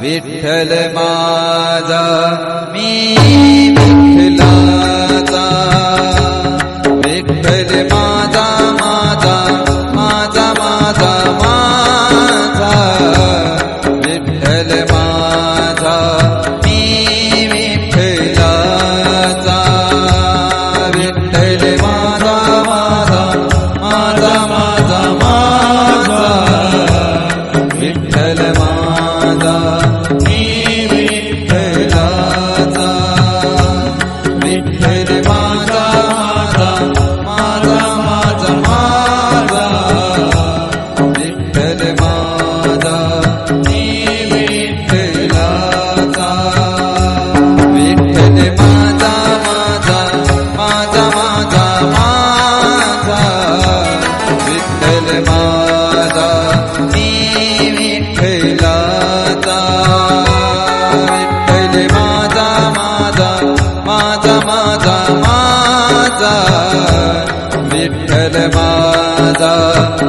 विठ्ठल माजा मी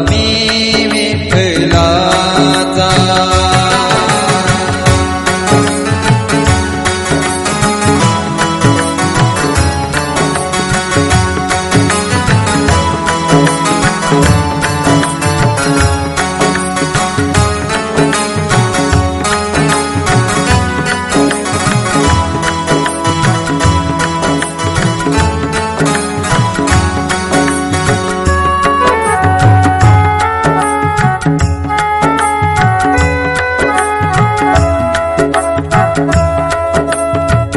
में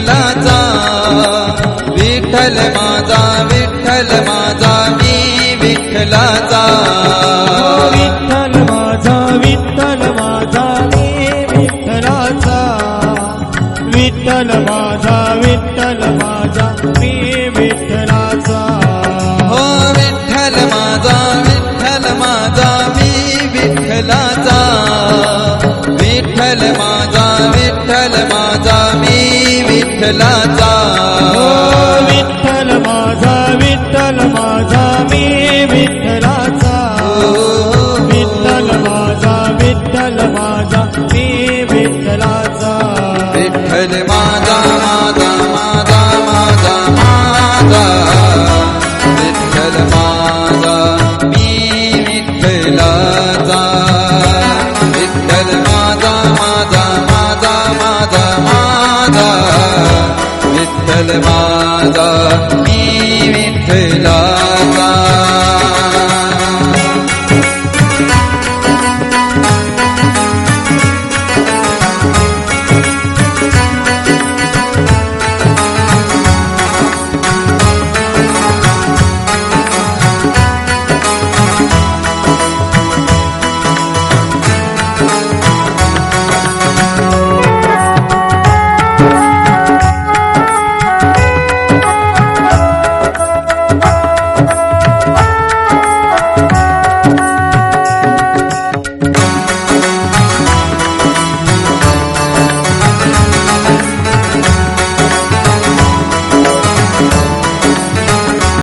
विठ्ठलाचा. विठ्ठल माझा विठ्ठल माझा मी विठ्ठलाचा. विठ्ठल माझा विठ्ठल माझा मी विठ्ठलाचा. विठ्ठल माझा विठ्ठल माझा मी विठ्ठलाचा. हो विठ्ठल माझा विठ्ठल माझा मी विठ्ठलाचा. पद्मादा जीवितला